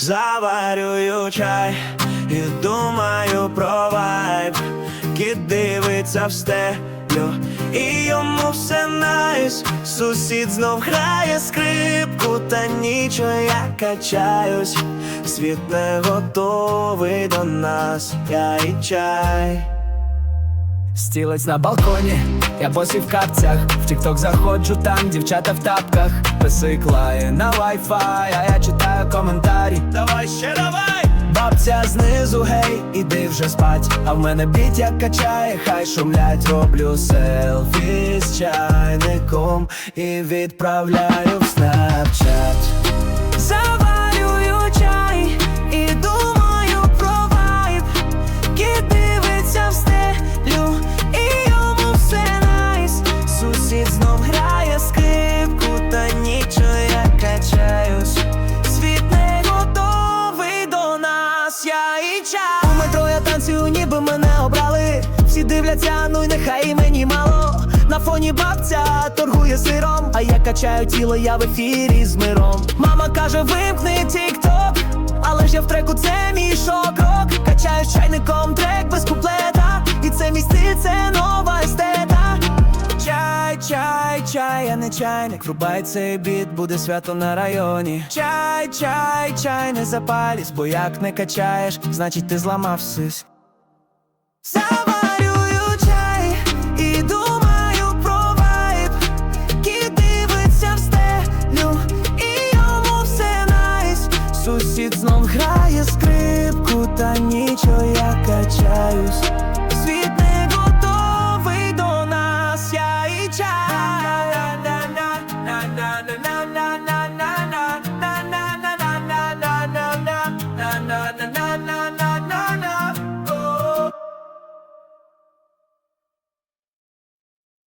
Заварюю чай і думаю про вайб Кіт дивиться в стелю і йому все найс. Сусід знов грає скрипку, та нічого я качаюсь. Світ не готовий до нас, я і чай. Стілець на балконі, я босий в капцях, в тікток заходжу, там дівчата в тапках, песик лає на вайфай, а я коментарі. Давай ще давай! Бабця знизу, гей, іди вже спать. А в мене біт як качає, хай шумлять, роблю селфі з чайником і відправляю в снапчат. Заварюю дивляться, ну й нехай і мені мало. На фоні бабця торгує сиром, а я качаю тіло, я в ефірі з миром. Мама каже, вимкни тік-ток, але ж я в треку, це мій шок-рок. Качаю чайником трек без куплета, і це мій стиль, це нова естета. Чай, чай, чай, я не чайник, врубай цей біт, буде свято на районі. Чай, чай, чай, не запалісь, бо як не качаєш, значить ти зламався. Заварюю Сусід знов грає скрипку, та нічого я качаюсь. Світ не готовий до нас, я і чай.